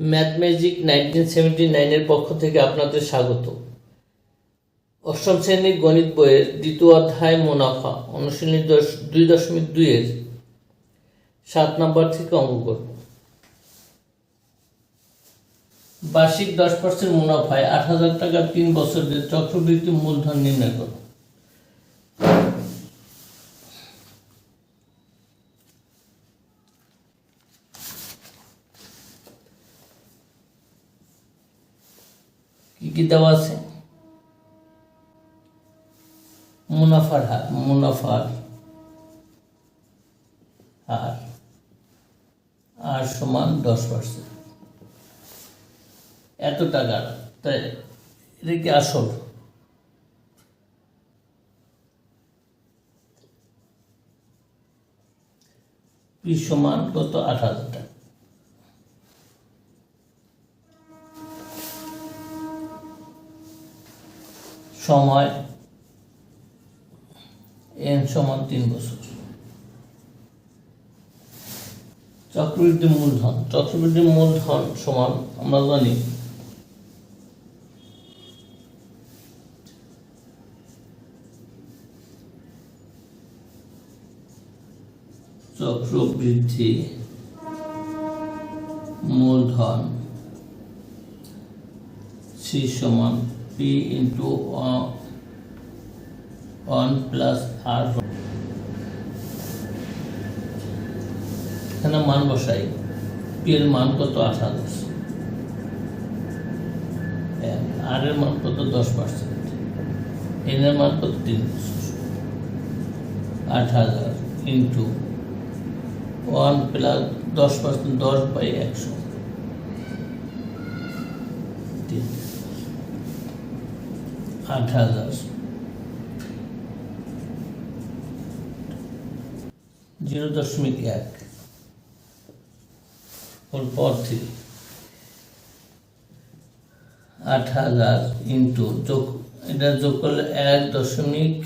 Math magic nineteen seventy নাইনের পক্ষ থেকে আপনাদের স্বাগত। অষ্টম শ্রেণির গণিত বইয়ের দ্বিতীয় অধ্যায় মুনাফা, অনুশীলনী দশ, দুই দশমিক দুইয়ের সাত নম্বর থেকে অঙ্ক করব। বার্ষিক দশ পার্সেন্ট মুনাফায় আট হাজার টাকার তিন বছরের চক্রবৃদ্ধি মূলধন নির্ণয় করো। কি দেওয়া আছে? মুনাফার হার মুনাফার হার। আর সমান দশ পার্সেন্ট। এত টাকার তাই এটা কি আসল? পি সমান কত? আট হাজার টাকা। সময় এন সমান তিন বছর। চক্রবৃদ্ধি মূলধন। চক্রবৃদ্ধি মূলধন সমান, আমরা জানি, চক্রবৃদ্ধি মূলধন সি সমান P into one plus r এখানে মান বসাই। পি এর মান কত? হাজার আর এর মান কত? দশ পার্সেন্ট এন এর মান কত? তিন আট হাজার ইন্টু ওয়ান প্লাস দশ পার্সেন্ট দশ বাই একশো। আট হাজার জিরো দশমিক এক ওর পর থেকে আট হাজার ইন্টু যোগ, এটা যোগ করলে এক দশমিক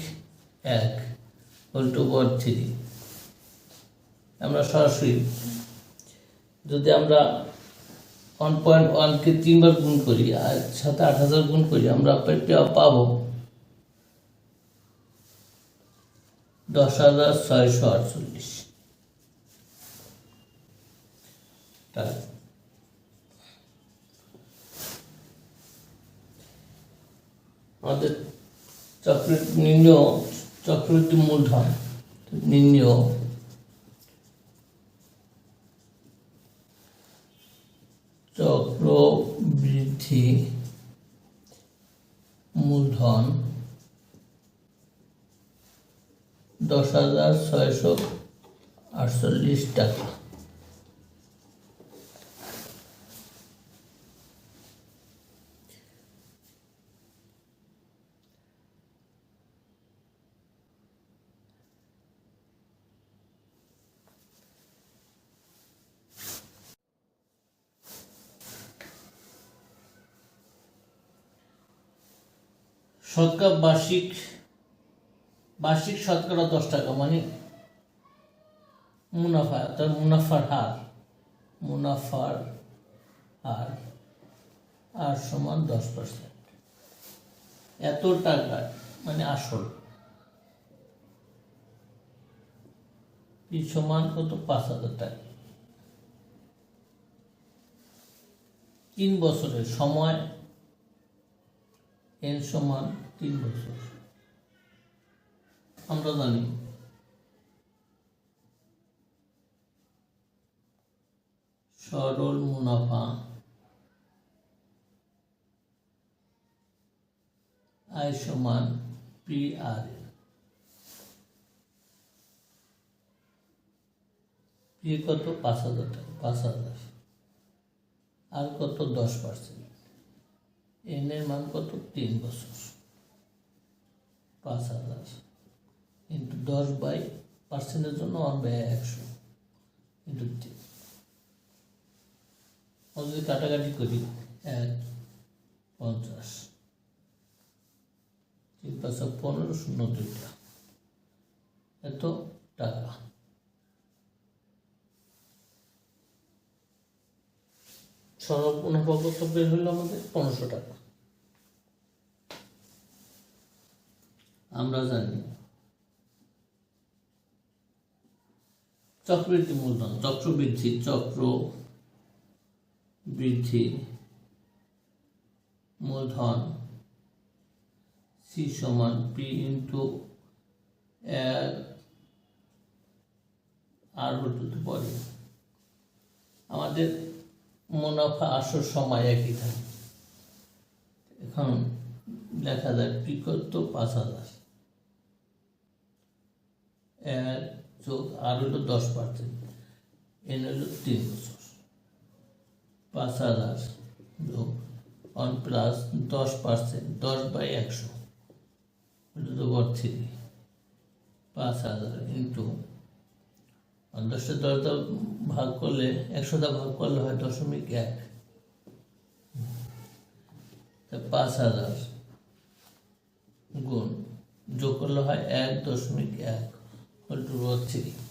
এক উল্টো পর থ্রি। আমরা সরাসরি, যদি আমরা ওয়ান পয়েন্ট ওয়ানকে তিনবার গুণ করি আর সাথে আট হাজার গুণ করি, আমরা পাবো দশ হাজার ছয়শো আটচল্লিশ। আমাদের চক্রবৃদ্ধি নিম্ন চক্রবৃদ্ধি মূলধন নিম্ন চক্রবৃদ্ধি মূলধন দশ হাজার ছয়শো আটচল্লিশ টাকা। শতকরা বার্ষিক বার্ষিক শতকরা দশ টাকা মানে মুনাফা, তার মুনাফার হার মুনাফার হার, আর সমান দশ পার্সেন্ট এত টাকা মানে আসল। সমান কত? পাঁচ হাজার টাকা। তিন বছরের সময় এন সমান তিন বছর। আমরা জানি। সরল মুনাফা। আয় সমান পি আর পি কত? পাঁচ হাজার টাকা। পাঁচ হাজার। আর কত? দশ পার্সেন্ট। এন এর মান কত? তিন বছর। পাঁচ হাজার। ইন্টু দশ বাই পার্সেন্টের জন্য ওয়ান বাই একশো। ইন্টু তিন যদি কাটাকাটি করি, এক, পঞ্চাশ। তিন পাঁচশো পনেরো, শূন্য দুইটা। এত টাকা। কত বের হলো আমাদের পনেরোশো টাকা। আমরা জানি। চক্রবৃদ্ধি মূলধন, চক্রবৃদ্ধি চক্র বৃদ্ধি মূলধন সি সমান পি ইন্টু আর হতে পারে আমাদের মুনাফা আসার সময় একই থাকে। এখন দেখা যায় পি পাঁচ হাজার। যোগ আর হলো দশ পার্সেন্ট। এন হলো তিন বছর। পাঁচ হাজার যোগ ওয়ান প্লাস দশ পার্সেন্ট, দশ বাই একশো। হলো তো বর থ্রি পাঁচ হাজার ইন্টু দশটা দশটা ভাগ করলে একশোটা ভাগ করলে হয় দশমিক এক। পাঁচ হাজার গুণ যোগ করলে হয় এক দশমিক এক। হল টু থ্রি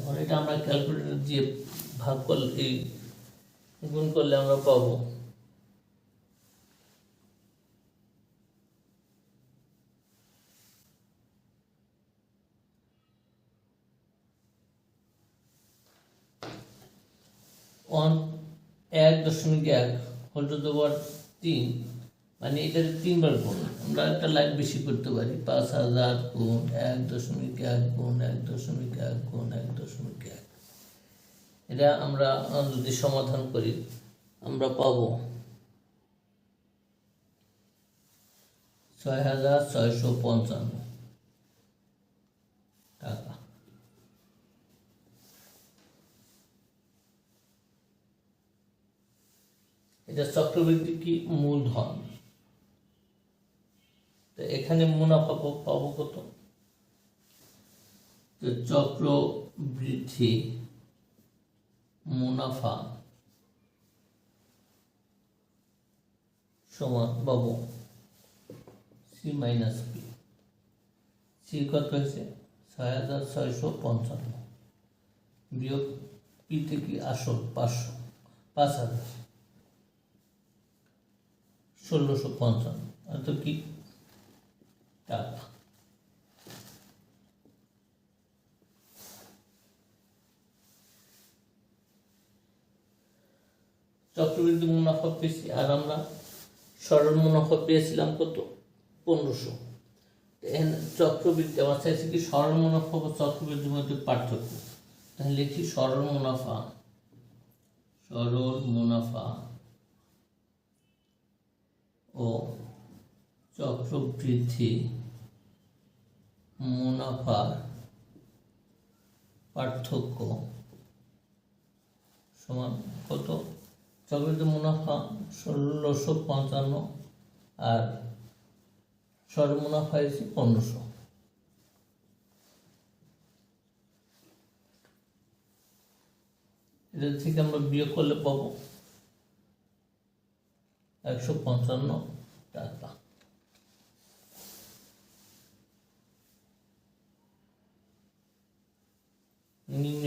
এখন এটা আমরা ক্যালকুলেটর দিয়ে ভাগ করলে গুণ করলে আমরা পাবো। এক দশমিক এক হোল টু দ্য পাওয়ার তিন মানে এটা তিনবার গুণ আমরা একটা লাইন বেশি করতে পারি, পাঁচ হাজার গুণ এক দশমিক এক গুণ এক দশমিক এক গুণ এক দশমিক এক। এটা আমরা যদি সমাধান করি, আমরা পাবো ছয় হাজার ছয়শো পঞ্চান্ন টাকা। এটা চক্রবৃদ্ধি কি মূলধন? তো এখানে মুনাফা পাবো কত? তো চক্র বৃদ্ধি মুনাফা সমান পাবো সি মাইনাস পি সি কত হয়েছে? ছয় হাজার ছয়শো পঞ্চান্ন। বিয়োগ পি থেকে আসল পাঁচশো, পাঁচ হাজার। ষোলোশো পঞ্চান্ন। এত কি? চক্রবৃদ্ধি মুনাফা পেয়েছি, আর আমরা সরল মুনাফা পেয়েছিলাম কত? পনেরোশো। চক্রবৃদ্ধি, আমার চাইছে কি সরল মুনাফা বা চক্রবৃদ্ধির মধ্যে পার্থক্য। তাহলে লিখি সরল মুনাফা। সরল মুনাফা ও চক্রবৃদ্ধি মুনাফার পার্থক্য সমান কত? চক্রবৃদ্ধি মুনাফা ষোলোশো পঞ্চান্ন আর সর মুনাফা এসে পনেরোশো। এটা থেকে আমরা বিয়োগ করলে পাবো একশো পঞ্চান্ন টাকা নিম্ন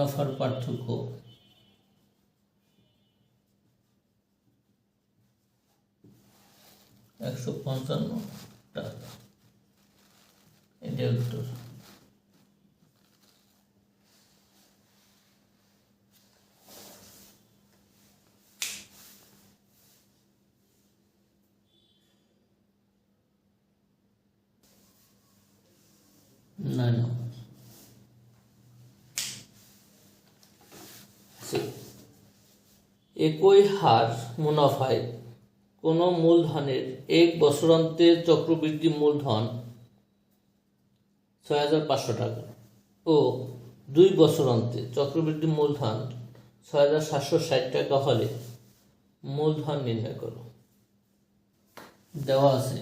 মুনাফার পার্থক্য। একশো পঞ্চান্ন টাকা। এটা উত্তর না না একই হার মুনাফায় কোনো মূলধনের এক বছরান্তে চক্রবৃদ্ধি মূলধন ছয় হাজার পাঁচশো টাকা ও দুই বছরান্তে চক্রবৃদ্ধি মূলধন ছয় হাজার সাতশো ষাট টাকা হলে মূলধন নির্ণয় করো। দেওয়া আছে।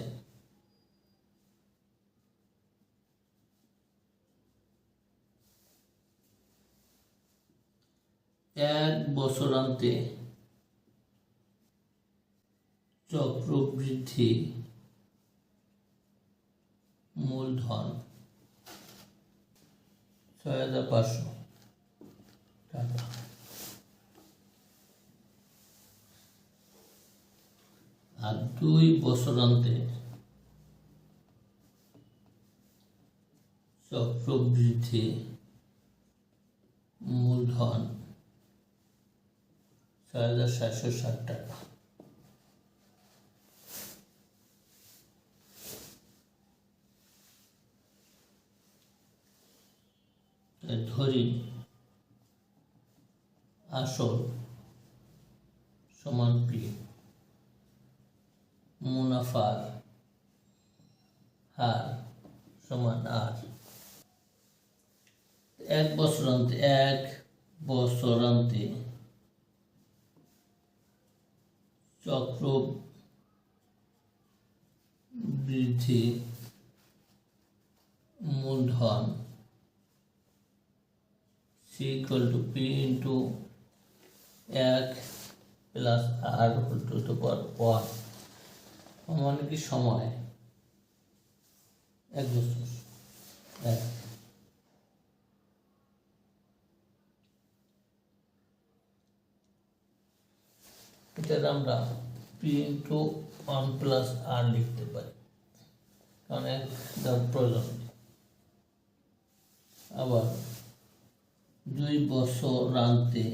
এক বছরান্তে চক্রবৃদ্ধি মূলধন। ছয় হাজার পাঁচশো টাকা। আর দুই বছরান্তে চক্রবৃদ্ধি মূলধন ছয় হাজার সাতশো ষাট টাকা। ধরি। আসল সমান পি মুনাফার হার সমান আর এক বছর বছরান্তে এক বছরান্তে চক্র বৃদ্ধি, মূলধন C equal to P into এক plus r whole to the power one মানে কি? সময় এক বছর এক। এটার আমরা P into one plus r লিখতে পারি। কারণ এক প্রয়োজন। আবার দুই বছর রাখতে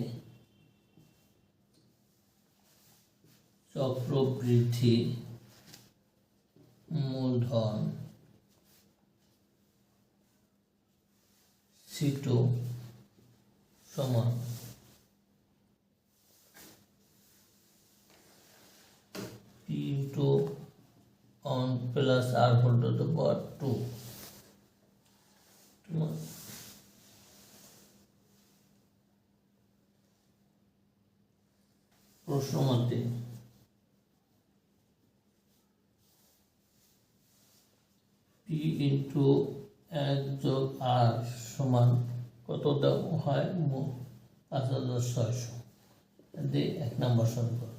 চক্রবৃদ্ধি মূলধন সিট সমান। ইন্টু অন প্লাস আর পর্যন্ত টু সমান কত হয়? পাঁচ হাজার ছয়শো। দিয়ে এক নম্বর সমীকরণ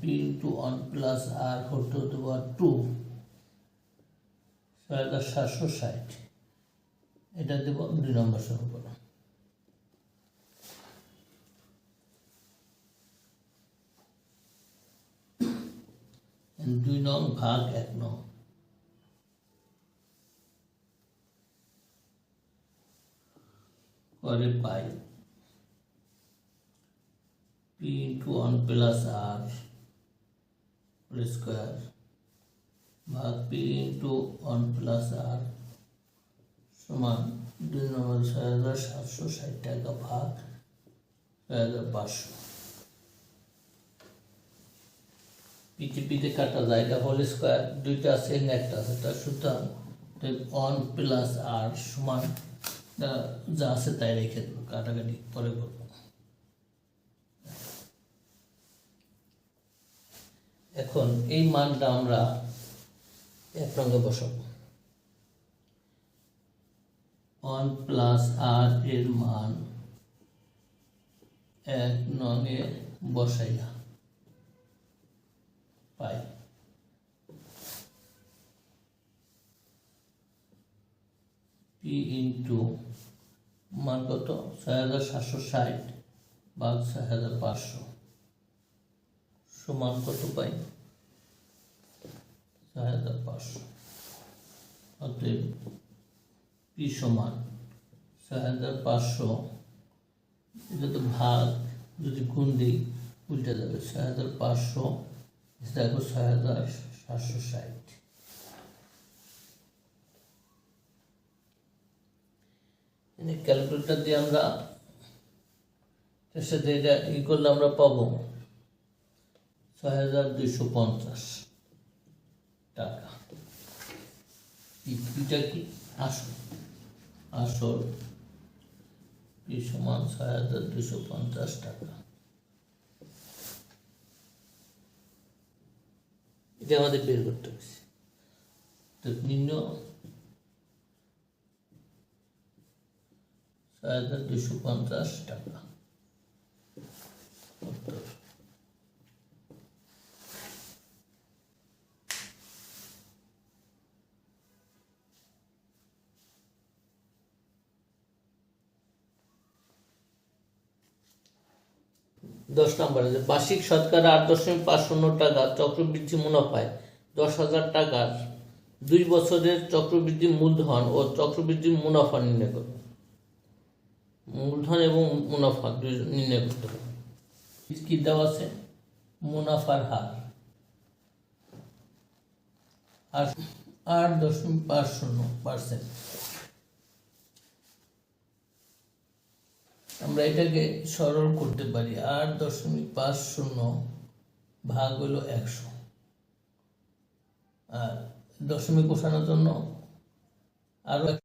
P into one plus r whole to the power two ছয় হাজার সাতশো ষাট। এটা দেব দুই নম্বর সমীকরণ দুই নং ভাগ এক নং। করে পাই। P into one plus r whole square ভাগ P into one plus r সমান দুই নম্বর ছয় হাজার সাতশো ষাট টাকা ভাগ ছয় হাজার পাঁচশো। পিতে কাটা যায় এটা হোল স্কোয়ার দুইটা আছে, একটা আছে তার সুতরাং ওয়ান প্লাস আর সমান যা- আছে তাই রেখে দেবো, কাটাকাটি পরে করব। এখন এই মানটা আমরা এক রঙে বসাবো। ওয়ান প্লাস আর এর মান এক নঙে বসাইয়া পাই। পি ইন্টু মান কত? ছয় হাজার সাতশো ষাট ভাগ ছয় হাজার পাঁচশো। সমান কত পাই? ছয় হাজার পাঁচশো। অতএব পি সমান ছয় হাজার পাঁচশো এটা তো ভাগ যদি গুণ দিই, উল্টে যাবে। ছয় হাজার পাঁচশো, দেখো ছয় হাজার সাতশো ষাট। ক্যালকুলেটর দিয়ে আমরা সাথে এটা ই করলে আমরা পাবো ছয় হাজার দুইশো পঞ্চাশ টাকা। এটা কি? আসল। আসল পি সমান ছয় হাজার দুইশো পঞ্চাশ টাকা। এটা আমাদের বের করতে হবে তো নিম্ন পঞ্চাশ টাকা দশ নম্বরে, বার্ষিক শতকরা আট দশমিক পাঁচ শূন্য টাকা চক্রবৃদ্ধি মুনাফায় দশ হাজার টাকার দুই বছরের চক্রবৃদ্ধি মূলধন ও চক্রবৃদ্ধি মুনাফা নির্ণয় করো মূলধন এবং মুনাফা দুই নির্ণয় করতে হবে কি দেওয়া আছে? মুনাফার হার। আর আট দশমিক পাঁচ শূন্য পার্সেন্ট। আমরা এটাকে সরল করতে পারি। আট দশমিক পাঁচ শূন্য ভাগ হলো একশো। আর দশমিক বসানোর জন্য আরও এক-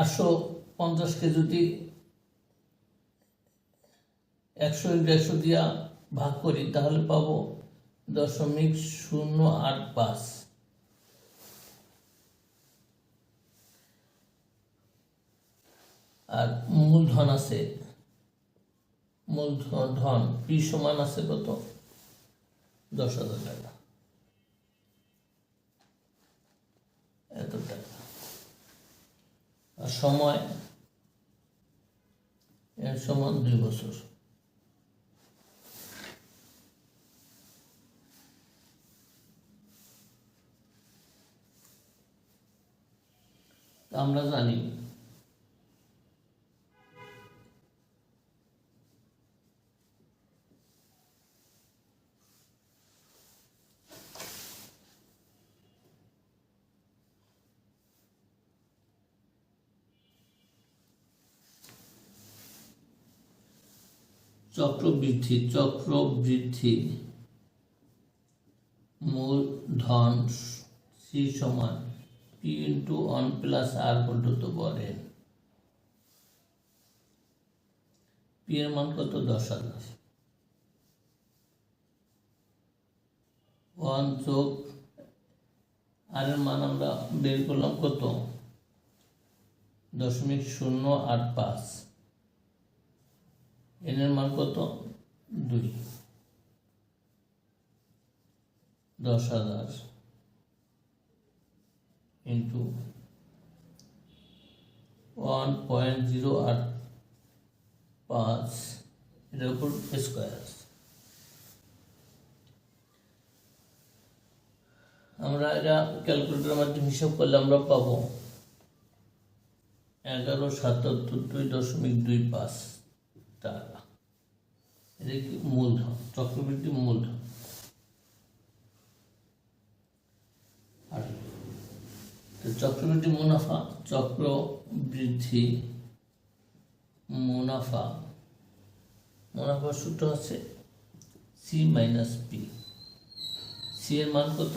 আটশো পঞ্চাশকে যদি একশো ইন্টু একশো দিয়া ভাগ করি, তাহলে পাবো দশমিক শূন্য আট পাঁচ। আর মূলধন আছে, মূলধন, ধন, পি সমান আছে কত? দশ হাজার টাকা এত টাকা আর সময় এর সমান দুই বছর। আমরা জানি চক্রবৃদ্ধি চক্রবৃদ্ধি। মূলধন সি সমান P into one plus r পর্যন্ত বলেন পি এর মান কত? দশ হাজার। ওয়ান যোগ আর এর মান আমরা বের করলাম কত? দশমিক শূন্য আট পাঁচ। এন এর মান কত? দুই। দশ হাজার ইন্টু ওয়ান পয়েন্ট জিরো আট পাঁচ, এটার উপর স্কোয়ার আমরা এটা ক্যালকুলেটরের মাধ্যমে হিসাব করলে আমরা পাবো এগারো সাতাত্তর দুই দশমিক দুই পাঁচ। টাকা এটা কি মূলধন চক্রবৃদ্ধি মূলধন আর চক্রবৃদ্ধি মুনাফা চক্রবৃদ্ধি মুনাফা। মুনাফার সূত্র হচ্ছে সি মাইনাস পি। সি এর মান কত?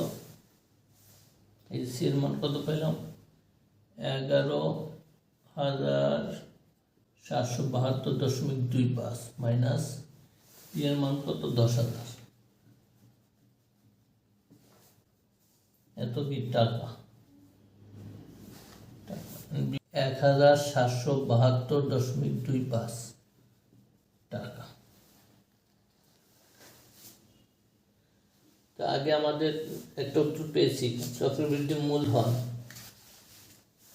এই সি এর মান কত পেলাম? এগারো হাজার সাতশো বাহাত্তর দশমিক দুই পাঁচ মাইনাস এর মান কত? দশ হাজার। এত কি? টাকা। এক হাজার সাতশো বাহাত্তর দশমিক দুই পাঁচ টাকা। তো আগে আমাদের একটা উত্তর পেয়েছি চক্রবৃদ্ধি মূলধন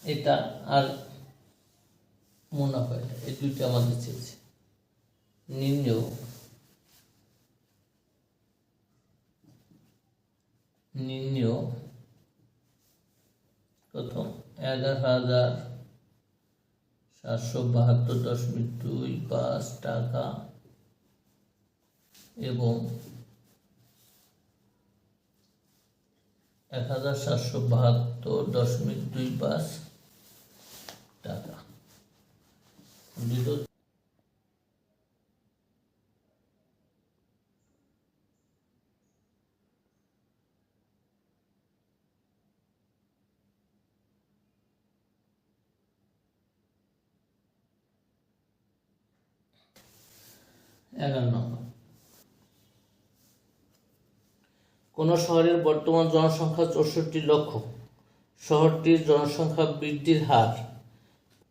এটা আর মুনাফা এই দুইটা আমাদের চেয়েছে। নিম্ন নিম্ন কত এগারো হাজার সাতশো বাহাত্তর দশমিক দুই পাঁচ টাকা এবং এক হাজার সাতশো বাহাত্তর দশমিক দুই পাঁচ টাকা। কোন শহরের বর্তমান জনসংখ্যা চৌষট্টি লক্ষ। শহরটির জনসংখ্যা বৃদ্ধির হার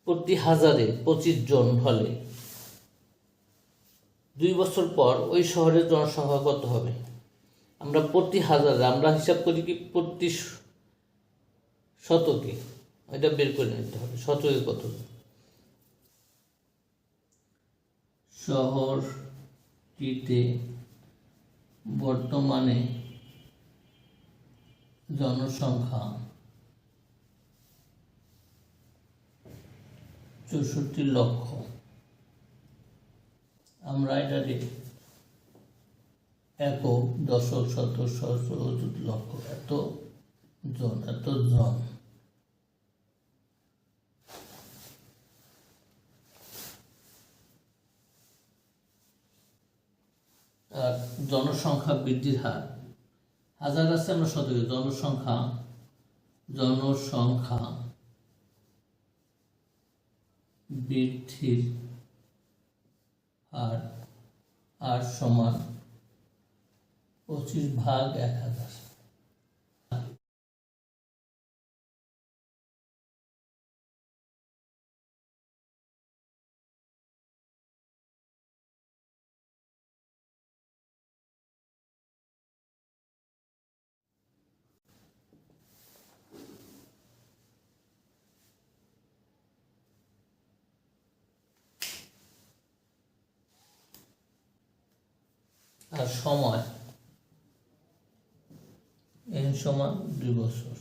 প্রতি হাজারে পঁচিশ জন হলে। দুই বছর পর ওই শহরের জনসংখ্যা কত হবে? আমরা প্রতি হাজারে, আমরা হিসাব করি কি প্রতি শতকে। এটা বের করে নিতে হবে, শতকে কত শহরটিতে বর্তমানে জনসংখ্যা চৌষট্টি লক্ষ। আমরা এটাকে একক দশক শতক সহস্র লক্ষ। এত জন এত জন। আর জনসংখ্যা বৃদ্ধির হার। হাজার আছে আমরা শতকে জনসংখ্যা জনসংখ্যা। বৃদ্ধির হার আর সমান পঁচিশ ভাগ এক হাজার। আর সময়। এন সমান দুই বছর।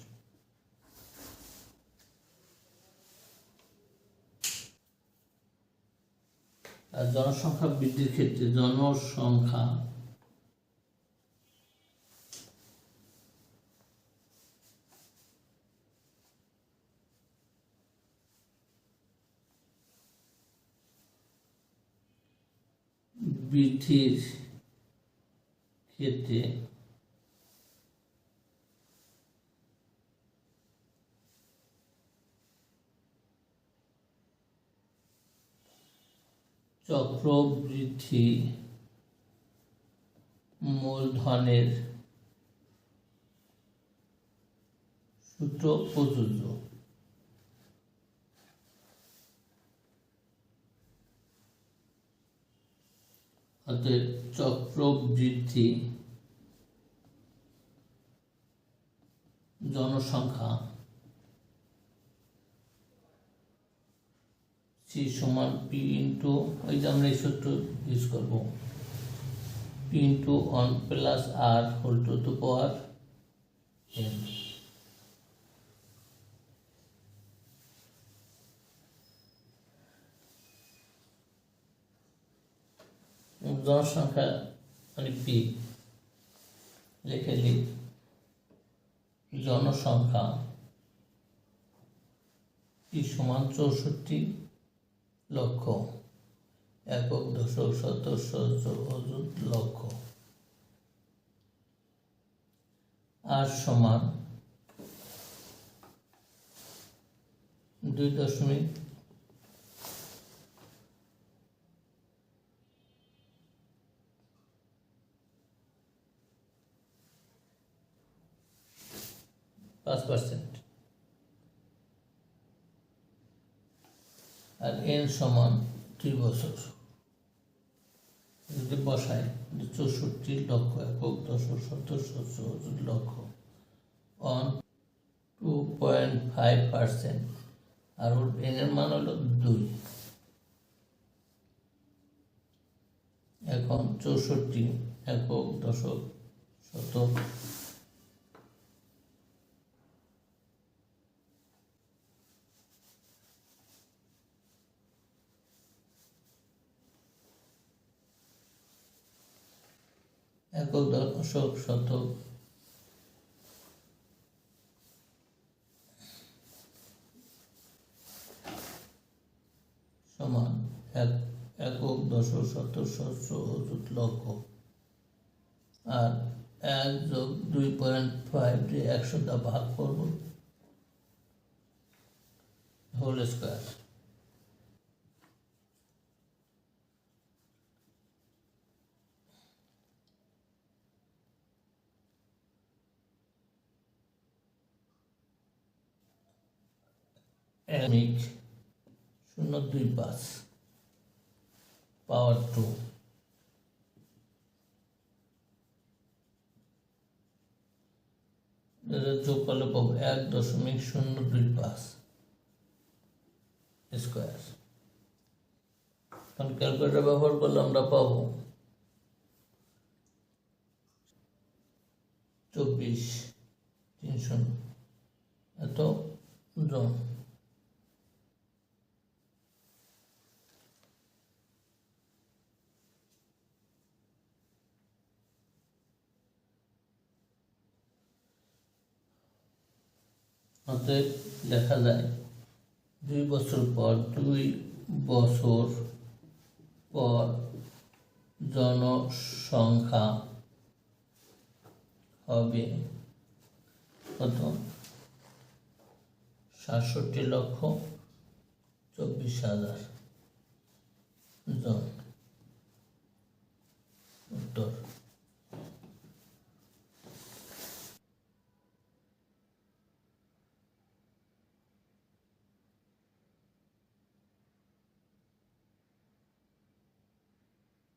আর জনসংখ্যা বৃদ্ধির ক্ষেত্রে জনসংখ্যা বৃদ্ধির ক্ষেত্রে চক্রবৃদ্ধি মূলধনের সূত্র প্রযোজ্য। অতএব চক্রবৃদ্ধি জনসংখ্যা সি সমান পি ইন্টু ওই যে আমরা এই সূত্র ইউজ করব। P into one plus r whole to to power n জনসংখ্যা মানে পি লিখে লিখ। জনসংখ্যা পি সমান চৌষট্টি লক্ষ, একক দশক অযুত লক্ষ। আর সমান দুই দশমিক পাঁচ পার্সেন্ট আর এন সমান দুই বছর। যদি বসায় চৌষট্টি লক্ষ একক দশক সত্তর সত্তর লক্ষ। On two point five percent আর ওর এন এর মান হলো দুই। এখন চৌষট্টি একক দশক শতক শোক শত সমান এক, একক দশ শত সহস্র অযুত লক্ষ। আর এক যোগ দুই পয়েন্ট ফাইভ দিয়ে একশোটা ভাগ করব। হোল স্কোয়ার এক শূন্য দুই পাঁচ, পাওয়ার টু। যোগ করলে পাবো এক দশমিক শূন্য দুই পাঁচ স্কোয়ার। কারণ ক্যালকুলেটার ব্যবহার করলে আমরা পাবো চব্বিশ তিন শূন্য এত জন অতএব দেখা যায়, দুই বছর পর, দুই বছর পর জনসংখ্যা হবে কত সাতষট্টি লক্ষ চব্বিশ হাজার জন। উত্তর।